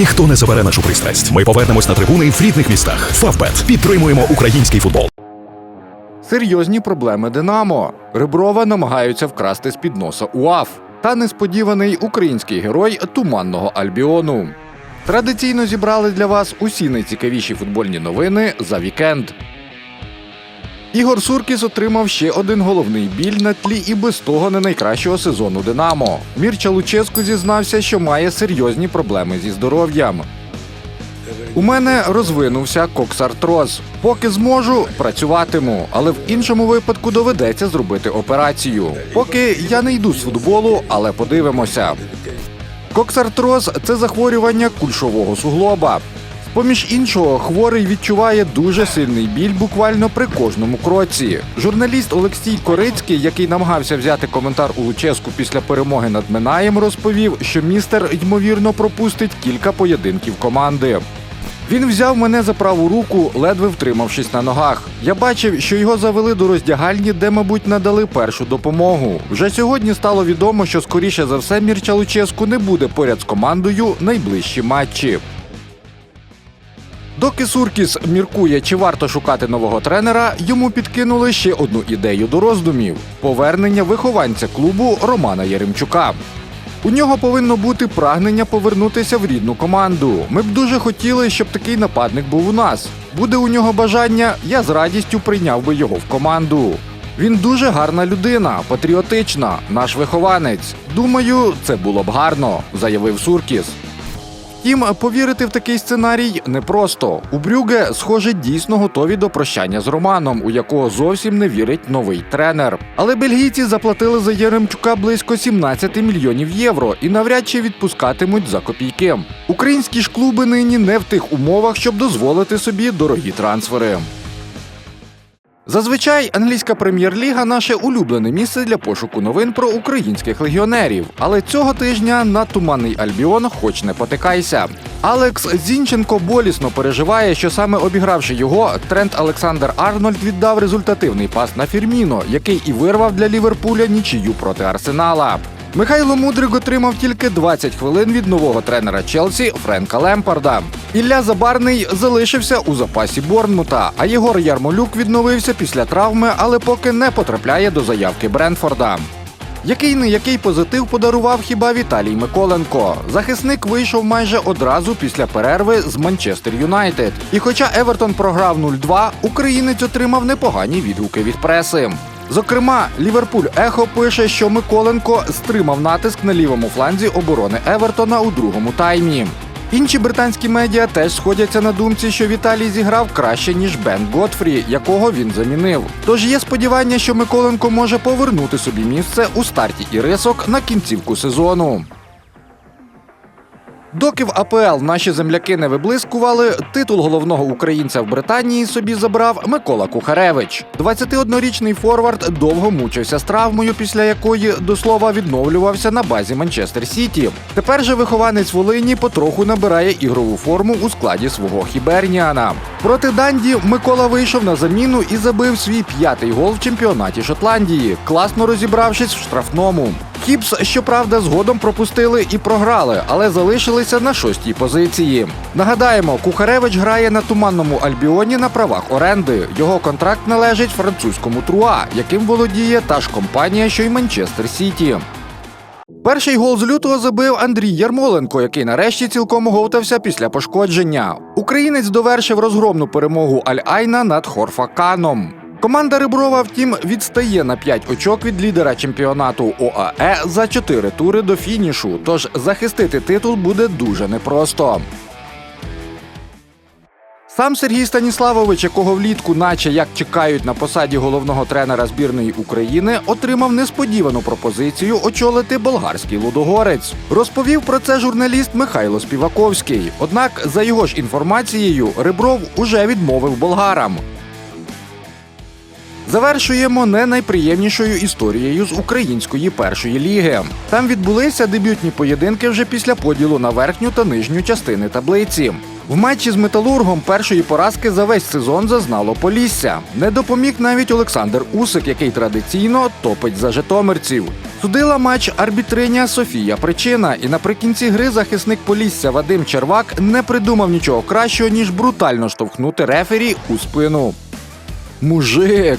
Ніхто не забере нашу пристрасть. Ми повернемось на трибуни в рідних містах. Фавбет підтримуємо український футбол. Серйозні проблеми Динамо. Реброва намагаються вкрасти з-під носа УАФ та несподіваний український герой туманного Альбіону. Традиційно зібрали для вас усі найцікавіші футбольні новини за вікенд. Ігор Суркіс отримав ще один головний біль на тлі і без того не найкращого сезону Динамо. Мірча Луческу зізнався, що має серйозні проблеми зі здоров'ям. У мене розвинувся коксартроз. Поки зможу, працюватиму, але в іншому випадку доведеться зробити операцію. Поки я не йду з футболу, але подивимося. Коксартроз це захворювання кульшового суглоба. Поміж іншого, хворий відчуває дуже сильний біль буквально при кожному кроці. Журналіст Олексій Корицький, який намагався взяти коментар у Луческу після перемоги над Минаєм, розповів, що містер ймовірно пропустить кілька поєдинків команди. Він взяв мене за праву руку, ледве втримавшись на ногах. Я бачив, що його завели до роздягальні, де, мабуть, надали першу допомогу. Вже сьогодні стало відомо, що скоріше за все Мірча Луческу не буде поряд з командою найближчі матчі. Доки Суркіс міркує, чи варто шукати нового тренера, йому підкинули ще одну ідею до роздумів: повернення вихованця клубу Романа Яремчука. У нього повинно бути прагнення повернутися в рідну команду. Ми б дуже хотіли, щоб такий нападник був у нас. Буде у нього бажання, я з радістю прийняв би його в команду. Він дуже гарна людина, патріотична, наш вихованець. Думаю, це було б гарно, заявив Суркіс. Втім, повірити в такий сценарій непросто. У Брюге, схоже, дійсно готові до прощання з Романом, у якого зовсім не вірить новий тренер. Але бельгійці заплатили за Яремчука близько 17 мільйонів євро і навряд чи відпускатимуть за копійки. Українські ж клуби нині не в тих умовах, щоб дозволити собі дорогі трансфери. Зазвичай англійська прем'єр-ліга наше улюблене місце для пошуку новин про українських легіонерів. Але цього тижня на туманний Альбіон хоч не потикайся. Алекс Зінченко болісно переживає, що саме обігравши його, Трент Олександр Арнольд віддав результативний пас на Фірміно, який і вирвав для Ліверпуля нічию проти Арсенала. Михайло Мудрик отримав тільки 20 хвилин від нового тренера Челсі Френка Лемпарда. Ілля Забарний залишився у запасі Борнмута, а Єгор Ярмолюк відновився після травми, але поки не потрапляє до заявки Бренфорда. Який не який позитив подарував хіба Віталій Миколенко. Захисник вийшов майже одразу після перерви з Манчестер Юнайтед. І хоча Евертон програв 0-2, українець отримав непогані відгуки від преси. Зокрема, Ліверпуль Ехо пише, що Миколенко стримав натиск на лівому фланзі оборони Евертона у другому таймі. Інші британські медіа теж сходяться на думці, що Віталій зіграв краще ніж Бен Готфрі, якого він замінив. Тож є сподівання, що Миколенко може повернути собі місце у старті ірисок на кінцівку сезону. Доки в АПЛ наші земляки не виблискували, титул головного українця в Британії собі забрав Микола Кухаревич. 21-річний форвард довго мучився з травмою, після якої до слова відновлювався на базі Манчестер Сіті. Тепер же вихованець Волині потроху набирає ігрову форму у складі свого хіберніана. Проти Данді Микола вийшов на заміну і забив свій п'ятий гол в чемпіонаті Шотландії, класно розібравшись в штрафному. Хіпс, щоправда, згодом пропустили і програли, але залишилися на шостій позиції. Нагадаємо, Кухаревич грає на туманному Альбіоні на правах оренди. Його контракт належить французькому Труа, яким володіє та ж компанія, що й Манчестер Сіті. Перший гол з лютого забив Андрій Ярмоленко, який нарешті цілком оговтався після пошкодження. Українець довершив розгромну перемогу Аль-Айна над Хорфаканом. Команда Риброва, втім, відстає на 5 очок від лідера чемпіонату ОАЕ за 4 тури до фінішу. Тож захистити титул буде дуже непросто. Сам Сергій Станіславович, якого влітку, наче як чекають на посаді головного тренера збірної України, отримав несподівану пропозицію очолити болгарський лудогорець. Розповів про це журналіст Михайло Співаковський. Однак, за його ж інформацією, Рибров уже відмовив болгарам. Завершуємо не найприємнішою історією з української першої ліги. Там відбулися дебютні поєдинки вже після поділу на верхню та нижню частини таблиці. В матчі з металургом першої поразки за весь сезон зазнало Полісся. Не допоміг навіть Олександр Усик, який традиційно топить за житомирців. Судила матч арбітриня Софія Причина, і наприкінці гри захисник Полісся Вадим Червак не придумав нічого кращого, ніж брутально штовхнути рефері у спину. Мужик!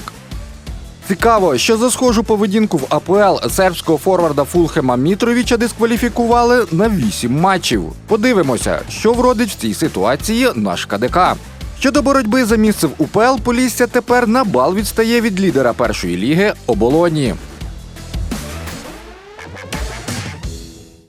Цікаво, що за схожу поведінку в АПЛ сербського форварда Фулхема Мітровіча дискваліфікували на 8 матчів. Подивимося, що вродить в цій ситуації наш КДК. Щодо боротьби за місце в УПЛ, Полісся тепер на бал відстає від лідера першої ліги оболоні.